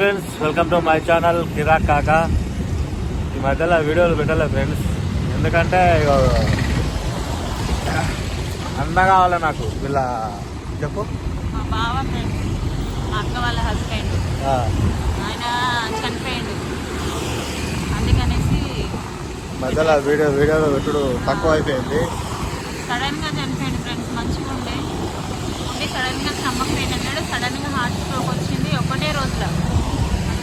Friends welcome to my channel Kirak Kaka ఈ మధ్యలో వీడియోలు పెట్టలే ఫ్రెండ్స్ ఎందుకంటే అన్న కావాలి నాకు? వీళ్ళ చెప్పు. అక్క వాళ్ళ హస్బెండ్ ఆయన చనిపోయిండు. అందుకనేసి మధ్యలో వీడియో వీడియోలు పెట్టుడు తక్కువ అయిపోయింది. సడన్గా చనిపోయిండు ఫ్రెండ్స్ మంచిగా ఉండే. ఉండి సడన్గా స్టమక్ పెయిన్ అన్నాడు. సడన్గా హార్ట్ స్ట్రోక్ వచ్చింది ఒకటే రోజులో.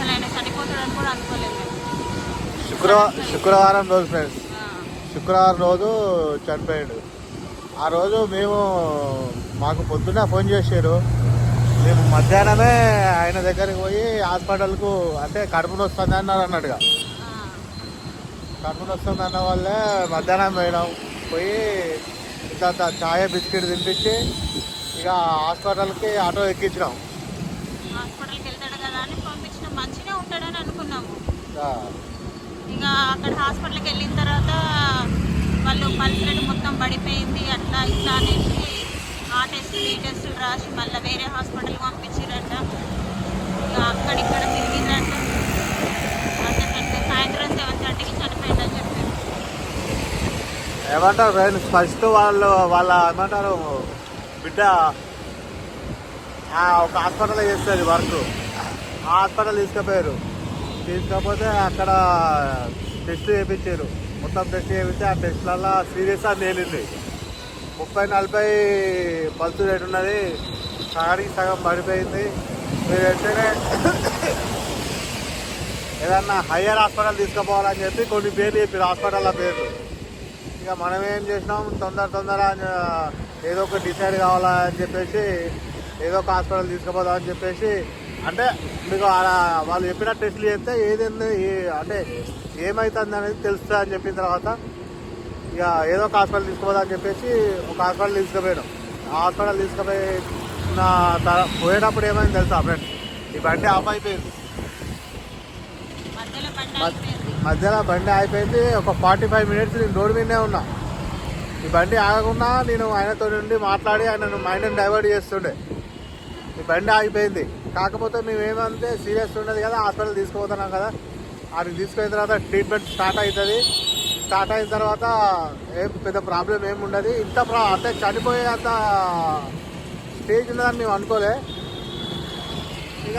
ఆయన చనిపోతాడని కూడా అనుకోలేదు మేము. శుక్రవారం శుక్రవారం రోజు ఫ్రెండ్స్ శుక్రవారం రోజు చనిపోయాడు. ఆ రోజు మేము మాకు పొద్దున్న ఫోన్ చేశారు. మేము మధ్యాహ్నమే ఆయన దగ్గరికి పోయి హాస్పిటల్కు అంటే కడుపు వస్తుంది అన్నారు అన్నట్టుగా. కడుపు వస్తుంది అన్న వాళ్ళే మధ్యాహ్నం పోయినాం. పోయి ఇంత ఛాయ బిస్కెట్ తినిపించి ఇక హాస్పిటల్కి ఆటో ఎక్కించినాం హాస్పిటల్కి వెళ్తాడు కదా అని పంపించిన మంచిగా ఉంటాడని అనుకున్నాము ఆ, ఇక అక్కడ హాస్పిటల్కి వెళ్ళిన తర్వాత వాళ్ళు పల్స్ రేట్ మొత్తం పడిపోయింది అట్లా ఇట్లా అనేసి ఆ టెస్టులు ఈ టెస్టులు రాసి మళ్ళీ వేరే హాస్పిటల్కి పంపించారంట ఇక అక్కడిక్కడ తిరిగిందంట సాయంత్రం సెవెన్ థర్టీకి చనిపోయిందని చెప్పారు. ఏమంటారు ఫస్ట్ వాళ్ళు వాళ్ళ ఏమంటారు బిడ్డ ఒక హాస్పిటల్ చేస్తుంది వర్క్. హాస్పిటల్ తీసుకుపోయారు తీసుకపోతే అక్కడ టెస్ట్ చేయించారు. మొత్తం టెస్ట్ చేయిస్తే ఆ టెస్ట్లలో సీరియస్ అని తేలింది. ముప్పై నలభై పల్స్ రేట్ ఉన్నది. సగానికి సగం పడిపోయింది. మీరు వెంటనే ఏదన్నా హయ్యర్ హాస్పిటల్ తీసుకుపోవాలని చెప్పి కొన్ని పేర్లు చెప్పారు. హాస్పిటల్ పేర్లు. ఇక మనం ఏం చేసినాం? తొందర తొందర ఏదో ఒక డిసైడ్ కావాలా అని చెప్పేసి ఏదో ఒక హాస్పిటల్ తీసుకుపోదామని చెప్పేసి అంటే మీకు వాళ్ళు చెప్పిన టెస్టులు చేస్తే ఏదైంది ఏ- అంటే ఏమవుతుంది అనేది తెలుస్తుంది అని చెప్పిన తర్వాత ఇక ఏదో ఒక హాస్పిటల్ తీసుకుపోదాం అని చెప్పేసి ఒక హాస్పిటల్ తీసుకుపోయాను. ఆ హాస్పిటల్ తీసుకుపోయిన తర- పోయేటప్పుడు ఏమైంది తెలుసా ఫ్రెండ్ ఈ బండి ఆఫ్ అయిపోయింది. మధ్యలో బండి అయిపోయింది మధ్యలో బండి అయిపోయింది ఒక ఫార్టీ ఫైవ్ మినిట్స్ నేను రోడ్డు మీదనే ఉన్నా. ఈ బండి ఆగకుండా నేను ఆయనతో నుండి మాట్లాడి ఆయన మైండ్ని డైవర్ట్ చేస్తుండే. ఈ బండి ఆగిపోయింది. కాకపోతే మేము ఏమంటే సీరియస్ ఉండదు కదా హాస్పిటల్ తీసుకుపోతున్నాం కదా. అది తీసుకున్న తర్వాత ట్రీట్మెంట్ స్టార్ట్ అవుతుంది. స్టార్ట్ అయిన తర్వాత ఏం పెద్ద ప్రాబ్లం ఏమి ఉండదు. ఇంత ప్రా అంటే చనిపోయే అంత స్టేజ్ ఉన్నదని మేము అనుకోలే. ఇక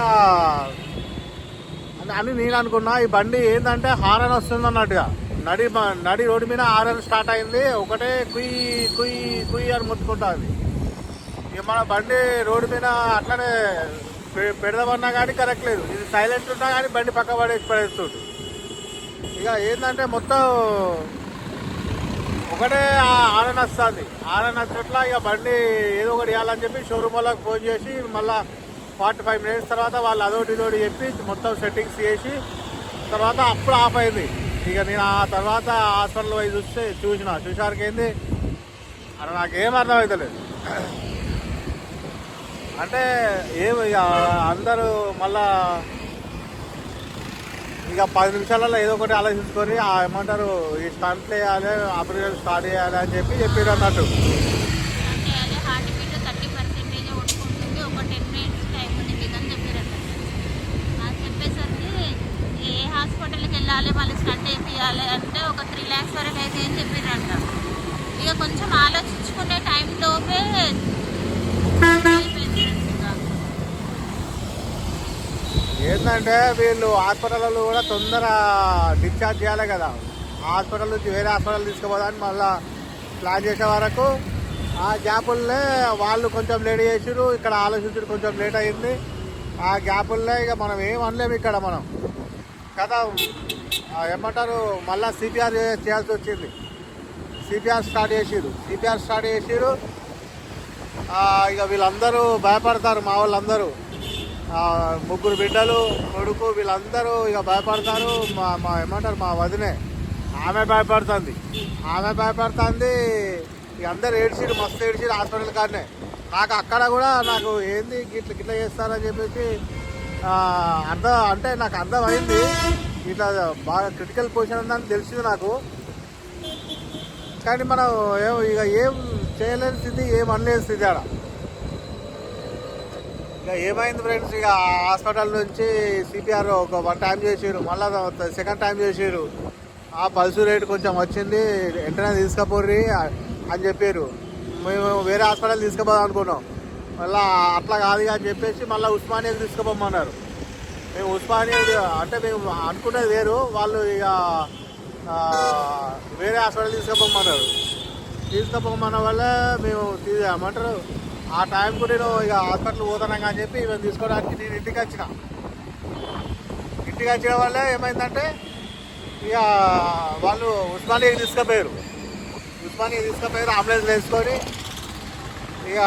అని- అని నేను అనుకున్నా ఈ బండి ఏంటంటే హారన్ వస్తుంది అన్నట్టుగా. నడి నడి రోడ్డు మీద హారన్ స్టార్ట్ అయింది. ఒకటే కుయ్యి కుయ్ కుయ్ అని ముట్టుకుంటుంది. ఇక మన బండి రోడ్డు మీద అట్లనే పెడదామన్నా కానీ కరెక్ట్ లేదు. ఇది సైలెంట్ ఉన్నా కానీ బండి పక్క పడేసి పడేస్తుంది ఇక ఏంటంటే మొత్తం ఒకటే ఆరన్ వస్తుంది. ఆరన్ వచ్చినట్లా ఇక బండి ఏదో ఒకటి ఇవ్వాలని చెప్పి షోరూమ్ వాళ్ళకి ఫోన్ చేసి మళ్ళీ ఫార్టీ ఫైవ్ మినిట్స్ తర్వాత వాళ్ళు అదొకటి ఇదోటి చెప్పి మొత్తం సెట్టింగ్స్ చేసి తర్వాత అప్పుడు ఆఫ్ అయింది. ఇక నేను ఆ తర్వాత హాస్పిటల్ పోయి చూస్తే చూసిన. చూసారికి ఏంది? అక్కడ నాకేం అర్థమవుతలేదు అంటే ఏం ఇక అందరూ మళ్ళా ఇక పది నిమిషాలలో ఏదో ఒకటి ఆలోచించుకొని ఏమంటారు ఈ స్టంట్లు వేయాలి ఆపరేషన్ స్టార్ట్ చేయాలి అని చెప్పి చెప్పారు అన్నట్టు. అంటే అదే హార్ట్ థర్టీ పర్సెంటేజ్ కొట్టుకుంటుంది ఒక టెన్ మినిట్స్ టైం మీకు అని చెప్పారంట అది చెప్పేసరికి ఏ హాస్పిటల్కి వెళ్ళాలి మళ్ళీ స్టంట్ వేయించాలి అంటే ఒక త్రీ ల్యాక్స్ వరకు అయితే అని చెప్పారంట ఇక కొంచెం ఆలోచించుకునే టైంలోపే అయిపోయింది friends ఇంకా. ఏంటంటే వీళ్ళు హాస్పిటల్లో కూడా తొందర డిశ్చార్జ్ చేయాలి కదా. హాస్పిటల్ నుంచి వేరే హాస్పిటల్ తీసుకుపోదాన్ని మళ్ళీ ప్లాన్ చేసే వరకు ఆ గ్యాపుల్నే వాళ్ళు కొంచెం లేట్ చేసిరు ఇక్కడ ఆలోచించడం కొంచెం లేట్ అయింది. ఆ గ్యాపుల్నే ఇక మనం ఏం అనలేము ఇక్కడ మనం. కదా ఏమంటారు మళ్ళీ సిపిఆర్ చేయాల్సి వచ్చింది. సిపిఆర్ స్టార్ట్ చేసిరు సిపిఆర్ స్టార్ట్ చేసిరు ఇక వీళ్ళందరూ భయపడతారు మా వాళ్ళందరూ. ముగ్గురు బిడ్డలు కొడుకు వీళ్ళందరూ ఇక భయపడతారు. మా మా ఏమంటారు మా వదినే. ఆమె భయపడుతుంది. ఆమె భయపడుతుంది. ఇక అందరు ఏడ్చిడు మస్తు ఏడ్చిడు హాస్పిటల్ కాడనే. నాకు అక్కడ కూడా నాకు ఏంది గిట్ల గిట్ల చేస్తారని చెప్పేసి అర్థం అంటే నాకు అర్థమైంది. ఇట్లా బాగా క్రిటికల్ పొజిషన్ ఉందని తెలిసింది నాకు. కానీ మనం ఏం ఇక ఏం చేయలేని స్థితి ఏం అనలేని స్థితి ఆడ. ఏమైంది ఫ్రెండ్స్? ఇక హాస్పిటల్ నుంచి సిపిఆర్ ఒక వన్ టైం చేసిరు మళ్ళీ సెకండ్ టైం చేసిరు ఆ పల్సు రేట్ కొంచెం వచ్చింది. వెంటనే తీసుకుపోర్రి అని చెప్పారు మేము వేరే హాస్పిటల్ తీసుకుపోదాం అనుకున్నాం. మళ్ళీ అట్లా కాదు అని చెప్పేసి మళ్ళీ ఉస్మానియాకి తీసుకుపోమన్నారు. మేము ఉస్మానియా అంటే మేము అనుకున్నది వేరు. వాళ్ళు ఇక వేరే హాస్పిటల్ తీసుకుపోమన్నారు. తీసుకుపోమన్న వల్ల మేము తీ- ఆ టైంకు నేను ఇక హాస్పిటల్ పోతాను అని చెప్పి ఇవన్నీ తీసుకోవడానికి నేను ఇంటికి వచ్చిన. ఇంటికి వచ్చిన వల్ల ఏమైందంటే ఇక వాళ్ళు ఉస్మానియాకి తీసుకుపోయారు. ఉస్మానియా తీసుకుపోయారు అంబులెన్స్ వేసుకొని ఇక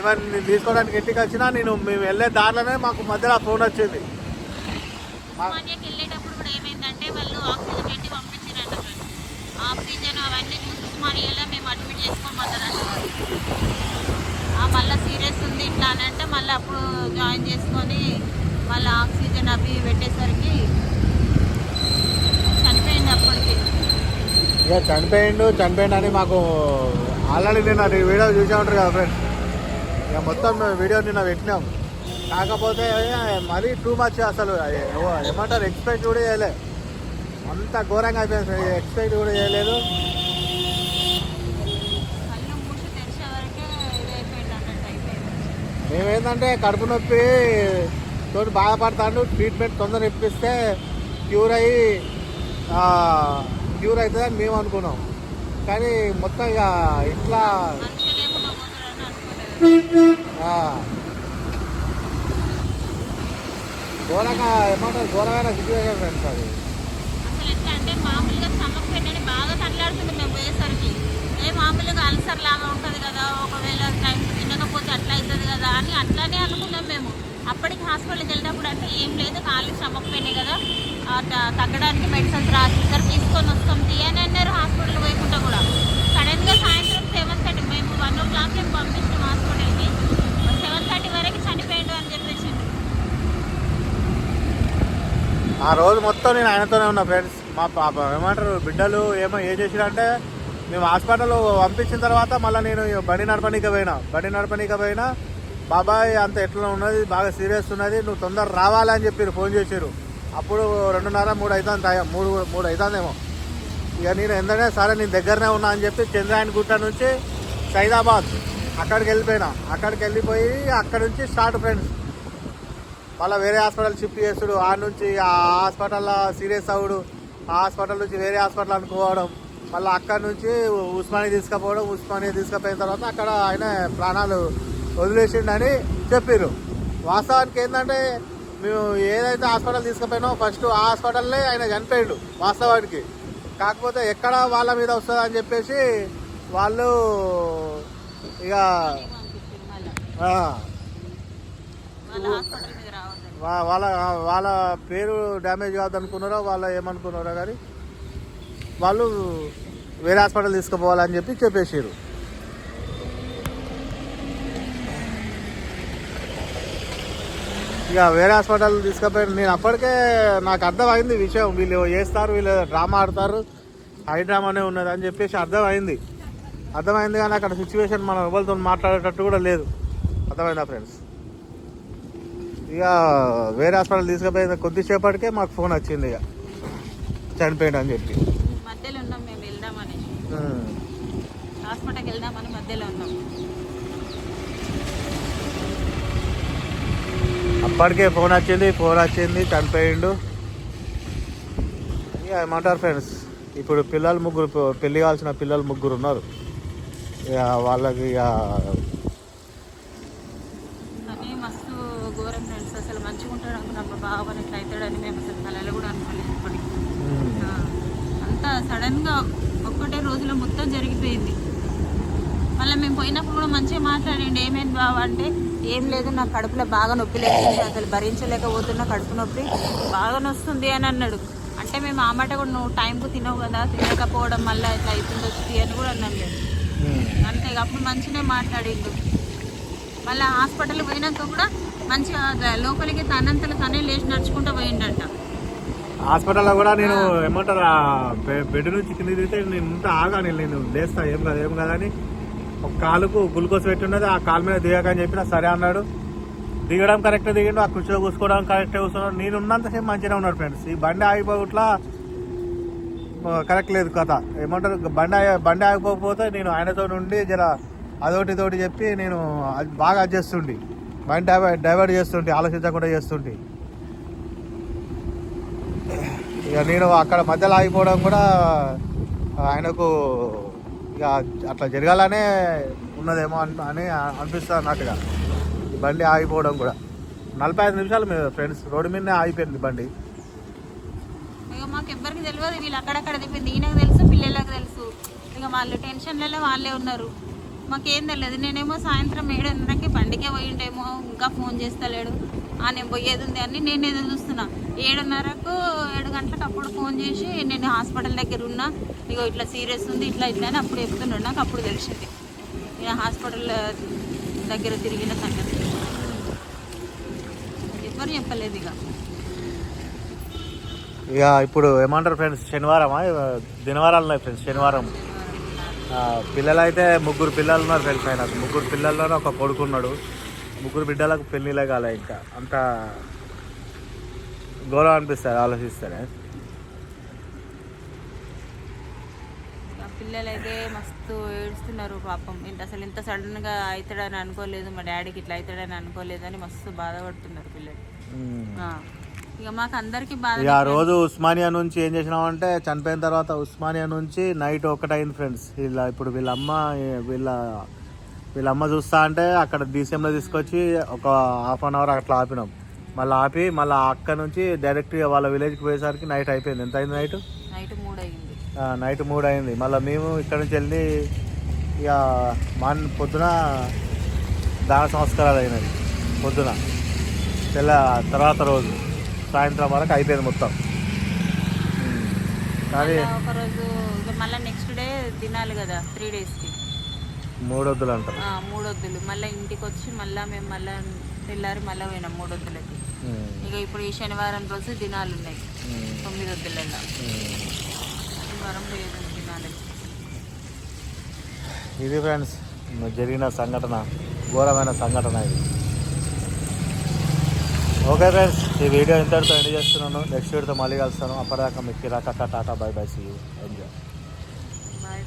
ఇవన్నీ తీసుకోవడానికి ఇంటికి వచ్చినా. నేను మేము వెళ్ళే దారిలోనే మాకు మధ్యలో ఫోన్ వచ్చింది. వెళ్ళేటప్పుడు కూడా ఏమైందంటే వాళ్ళు ఆక్సిజన్ పెట్టి పంపించారంట ఆక్సిజన్ అవన్నీ చూసి మేము అడ్మిట్ చేసుకోమంటారా మళ్ళీ సీరియస్ ఉంది ఇట్లా అని అంటే మళ్ళీ అప్పుడు జాయిన్ చేసుకొని మళ్ళీ ఆక్సిజన్ అవి పెట్టేసరికి చనిపోయింది అప్పటికి. ఇక చనిపోయిండు చనిపోయిండు అని మాకు ఆల్రెడీ నిన్న నీ వీడియో చూసే ఉంటారు కదా ఫ్రెండ్స్ ఇక మొత్తం మేము వీడియో నిన్న పెట్టినాం. కాకపోతే మరీ టూ మచ్ అసలు. ఏమంటారు? ఎక్స్పెక్ట్ కూడా చేయలే. అంత ఘోరంగా అయిపోయింది ఎక్స్పెక్ట్ కూడా చేయలేదు కళ్ళు మూసి తెరిచే వరకే ఇది అయిపోయింది అన్నట్టు అయిపోయింది మేమేంటంటే కడుపు నొప్పి తోటి బాధపడతాడు ట్రీట్మెంట్ తొందర ఇప్పిస్తే క్యూర్ అయ్యి క్యూర్ అవుతుందని మేము అనుకున్నాం. కానీ మొత్తం ఇక ఇట్లా మనిషి ఘోరంగా ఏమంటారు? ఘోరమైన సిచ్యువేషన్ ఫ్రెండ్స్ అది. అంటే మామూలుగా స్టమక్ బాగా తట్లాడుతుంది మేము పోయేసరికి. అదే మామూలుగా అల్సర్ లాగా ఉంటుంది కదా ఒకవేళ టైం తినకపోతే అట్లా అవుతుంది కదా అని అట్లానే అనుకున్నాం మేము. అప్పటికి హాస్పిటల్కి వెళ్ళినప్పుడు అంటే ఏం లేదు కాళ్ళు స్టమక్ పెయిన్ కదా తగ్గడానికి మెడిసిన్స్ రాసిస్తారు తీసుకొని వస్తాం తీయని అన్నారు హాస్పిటల్ పోయకుండా కూడా. సడన్గా సాయంత్రం సెవెన్ థర్టీ మేము వన్ ఓ క్లాక్ మేము పంపించాం హాస్పిటల్కి. సెవెన్ థర్టీ వరకు చనిపోయాడు అని చెప్పేసి. ఆ రోజు మొత్తం నేను ఆయనతోనే ఉన్నా ఫ్రెండ్స్. మా పాప ఏమంటారు బిడ్డలు ఏమో ఏం చేసిరంటే మేము హాస్పిటల్ పంపించిన తర్వాత మళ్ళీ నేను బండి నడపనీకి పోయినా. బండి నడపనీకి పోయినా బాబాయ్ అంత ఎట్లా ఉన్నది బాగా సీరియస్ ఉన్నది నువ్వు తొందర రావాలని చెప్పారు ఫోన్ చేశారు అప్పుడు రెండున్నర మూడు అవుతుంది టైం మూడు మూడు అవుతుందేమో ఇక నేను ఎందుకంటే సరే నేను దగ్గరనే ఉన్నా అని చెప్పి చంద్రాయన్ గుట్ట నుంచి సైదాబాద్ అక్కడికి వెళ్ళిపోయినా. అక్కడికి వెళ్ళిపోయి అక్కడ నుంచి స్టార్ట్ ఫ్రెండ్స్. మళ్ళీ వేరే హాస్పిటల్ షిఫ్ట్ చేసుడు ఆ నుంచి ఆ హాస్పిటల్లో సీరియస్ అవుడు. ఆ హాస్పిటల్ నుంచి వేరే హాస్పిటల్ అనుకోవడం మళ్ళీ అక్కడ నుంచి ఉస్మానియా తీసుకుపోవడం ఉస్మానియా తీసుకుపోయిన తర్వాత అక్కడ ఆయన ప్రాణాలు వదిలేసిండని చెప్పారు వాస్తవానికి ఏంటంటే మేము ఏదైతే హాస్పిటల్ తీసుకుపోయినామో ఫస్ట్ ఆ హాస్పిటల్లే ఆయన చనిపోయాడు వాస్తవానికి. కాకపోతే ఎక్కడ వాళ్ళ మీద వస్తుంది అని చెప్పేసి వాళ్ళు ఇక వాళ్ళ వాళ్ళ పేరు డ్యామేజ్ కాదనుకున్నారో వాళ్ళు ఏమనుకున్నారో కానీ వాళ్ళు వేరే హాస్పిటల్ తీసుకుపోవాలని చెప్పి చెప్పేసారు ఇక వేరే హాస్పిటల్ తీసుకుపోయి నేను అప్పటికే నాకు అర్థమైంది విషయం. వీళ్ళు చేస్తారు వీళ్ళు డ్రామా ఆడతారు హై డ్రామానే ఉన్నది అని చెప్పేసి అర్థమైంది. అర్థమైంది కానీ అక్కడ సిచ్యువేషన్ మనం ఎవరితో మాట్లాడేటట్టు కూడా లేదు. అర్థమైందా ఫ్రెండ్స్ ఇక వేరే హాస్పిటల్ తీసుకుపోయిన కొద్దిసేపటికే మాకు ఫోన్ వచ్చింది ఇక. చనిపోయాడు అని చెప్పి మధ్యలో ఉన్నాం మేము వెళ్దామని ఉమ్. హాస్పిటల్కి వెళ్దామని మధ్యలో ఉన్నాం. అప్పటికే ఫోన్ వచ్చింది ఫోన్ వచ్చింది చనిపోయిండు. ఇక ఏమంటారు ఫ్రెండ్స్ ఇప్పుడు పిల్లలు ముగ్గురు పెళ్ళి కావాల్సిన పిల్లలు ముగ్గురు ఉన్నారు. ఇక వాళ్ళకి ఇక మస్తు ఘోరం ఫ్రెండ్స్ అసలు మంచిగా ఉంటాడు అనుకున్నాం మా బావ ఇట్లా అవుతాడని మేము అసలు కళలు కూడా అనుకోలేదు అంతా సడన్గా రోజులో మొత్తం జరిగిపోయింది. మళ్ళీ మేము పోయినప్పుడు కూడా మంచిగా మాట్లాడండి ఏమైంది బావ? అంటే ఏం లేదు నా కడుపులో బాగా నొప్పి లేస్తుంది అసలు భరించలేకపోతున్నా కడుపు నొప్పి బాగా నొస్తుంది అని అన్నాడు. అంటే మేము ఆ మాట కూడా నువ్వు టైంకు తినవు కదా తినకపోవడం మళ్ళీ ఇట్లా అవుతుంది అని కూడా అన్నాను అంతే ఇక అప్పుడు మంచిగానే మాట్లాడిండు. మళ్ళీ హాస్పిటల్ పోయినాక కూడా మంచిగా లోపలికి తనంతలో తనే లేచి నడుచుకుంటూ పోయిండట. హాస్పిటల్లో కూడా నేను ఏమంటారు బెడ్ నుంచి కింద దిగితే నేను ఉంటే ఆగా నేను నేను లేస్తా ఏం కాదు ఏం కాదని ఒక కాలుకు గ్లూకోజ్ పెట్టి ఉన్నది ఆ కాలు మీద దిగకని చెప్పిన సరే అన్నాడు. దిగడం కరెక్ట్ దిగిండు ఆ కుర్చీలో కూసుకోవడం కరెక్ట్ కూర్చున్నాడు. నేను ఉన్నంతసేపు మంచిగా ఉన్నాడు ఫ్రెండ్స్. ఈ బండి ఆగిపోట్లా కరెక్ట్ లేదు కథ. ఏమంటారు బండి బండి ఆగిపోకపోతే నేను ఆయనతో ఉండి జర అదోటి తోటి చెప్పి నేను అది బాగా అది చేస్తుండి బండి డైవర్ట్ చేస్తుంటే ఆలోచించకుండా చేస్తుంటే. ఇక నేను అక్కడ మధ్యలో ఆగిపోవడం కూడా ఆయనకు ఇక అట్లా జరగాలనే ఉన్నదేమో అని అని అనిపిస్తుంది అన్నట్టుగా బండి ఆగిపోవడం కూడా. నలభై ఐదు నిమిషాలు మీరు ఫ్రెండ్స్ రోడ్డు మీదనే ఆగిపోయింది బండి. ఇక మాకు ఎవ్వరికి తెలియదు వీళ్ళు అక్కడక్కడ దిప్పింది ఈయనకు తెలుసు పిల్లలకు తెలుసు. ఇక వాళ్ళు టెన్షన్లలో వాళ్ళే ఉన్నారు. మాకేం తెలియదు నేనేమో సాయంత్రం ఏడున్నరకి బండికే పోయిండేమో ఇంకా ఫోన్ చేస్తలేడు. నేను పోయేది ఉంది అని నేను ఎదురు చూస్తున్నా. ఏడున్నరకు ఏడు గంటలకు అప్పుడు ఫోన్ చేసి నేను హాస్పిటల్ దగ్గర ఉన్నా. ఇగో ఇట్లా సీరియస్ ఉంది ఇట్లా ఇట్లా అని అప్పుడు చెప్తున్నాడు నాకు అప్పుడు తెలిసింది. ఇక హాస్పిటల్ దగ్గర తిరిగిన సంగతి. ఎవరు చెప్పలేదు ఇక ఇక ఇప్పుడు ఏమంటారు ఫ్రెండ్స్ శనివారమా? దినవారాలు ఉన్నాయి ఫ్రెండ్స్ శనివారం. ఆ, పిల్లలు అయితే ముగ్గురు పిల్లలు ఉన్నారు ఫ్రెండ్స్ ఆయన. ముగ్గురు పిల్లల్లోనే ఒక కొడుకున్నాడు. ముగ్గురు బిడ్డలకు పెళ్ళిళ్ళే కాలే ఇంకా అంత గౌరవం అనిపిస్తుంది ఆలోచిస్తేనే. ఆ పిల్లలైతే మస్తు ఏడుస్తున్నారు పాపం. ఇంత అసలు ఇంత సడన్గా అవుతాడని అనుకోలేదు మా డాడీకి ఇట్లా అవుతాడని అనుకోలేదు అని మస్తు బాధపడుతున్నారు పిల్లలు. ఇక మాకు అందరికి బాధ ఆ రోజు ఉస్మానియా నుంచి ఏం చేసినామంటే చనిపోయిన తర్వాత ఉస్మానియా నుంచి నైట్ ఒకటైంది ఫ్రెండ్స్. వీళ్ళ ఇప్పుడు వీళ్ళ అమ్మ వీళ్ళ వీళ్ళ అమ్మ చూస్తా అంటే అక్కడ డీసీఎంలో తీసుకొచ్చి ఒక హాఫ్ అన్ అవర్ అట్లా ఆపినాం. మళ్ళీ ఆపి మళ్ళీ అక్కడ నుంచి డైరెక్ట్ వాళ్ళ విలేజ్కి పోయేసరికి నైట్ అయిపోయింది. ఎంత అయింది నైట్ నైట్ మూడు అయింది నైట్ మూడు అయింది మళ్ళీ మేము ఇక్కడ నుంచి వెళ్ళి ఇక మాన్ పొద్దున దాన సంస్కారాలు అయినది పొద్దున తెల్ల తర్వాత రోజు సాయంత్రం వరకు అయిపోయింది మొత్తం. కానీ మళ్ళా నెక్స్ట్ డే తినాలి కదా త్రీ డేస్కి మూడొద్దులు అంటారు మూడొద్దులు. మళ్ళీ ఇంటికి వచ్చి మళ్ళీ మేము మళ్ళీ తెల్లారి మళ్ళీ పోయినాం మూడొద్దులకి. ఇక ఇప్పుడు ఈ శనివారం రోజు దినాలు ఉన్నాయి. తొమ్మిది వద్దులలో. శనివారం లేదు దినాలకి. ఇది ఫ్రెండ్స్ జరిగిన సంఘటన ఘోరమైన సంఘటన ఇది. ఓకే ఫ్రెండ్స్ ఈ వీడియో ఇంతటితో ఎండ్ చేస్తున్నాను. నెక్స్ట్ వీడియోతో మళ్ళీ కలుస్తాను. అప్పటిదాకా మీకు కిరాక tata bye bye see enjoy. Bye